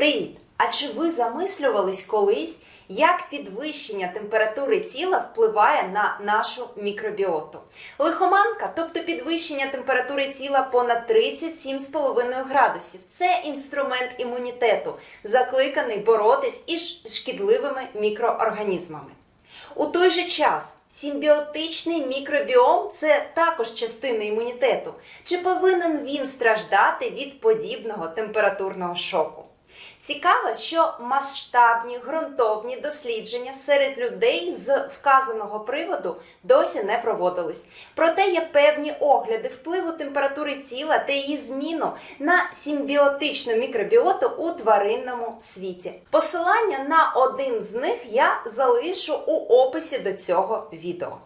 Привіт! А чи ви замислювались колись, як підвищення температури тіла впливає на нашу мікробіоту? Лихоманка, тобто підвищення температури тіла понад 37,5 градусів, це інструмент імунітету, закликаний боротись із шкідливими мікроорганізмами. У той же час симбіотичний мікробіом це також частина імунітету. Чи повинен він страждати від подібного температурного шоку? Цікаво, що масштабні ґрунтовні дослідження серед людей з вказаного приводу досі не проводились. Проте є певні огляди впливу температури тіла та її зміну на симбіотичну мікробіоту у тваринному світі. Посилання на один з них я залишу у описі до цього відео.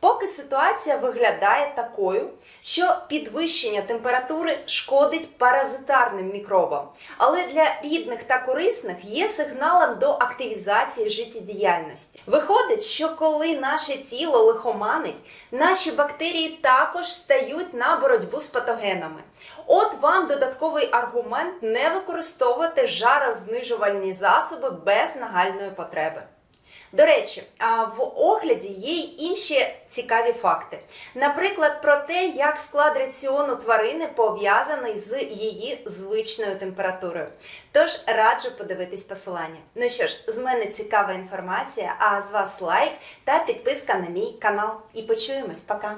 Поки ситуація виглядає такою, що підвищення температури шкодить паразитарним мікробам, але для рідних та корисних є сигналом до активізації життєдіяльності. Виходить, що коли наше тіло лихоманить, наші бактерії також стають на боротьбу з патогенами. От вам додатковий аргумент не використовувати жарознижувальні засоби без нагальної потреби. До речі, в огляді є й інші цікаві факти. Наприклад, про те, як склад раціону тварини пов'язаний з її звичною температурою. Тож раджу подивитись посилання. Ну що ж, з мене цікава інформація, а з вас лайк та підписка на мій канал. І почуємось, пока!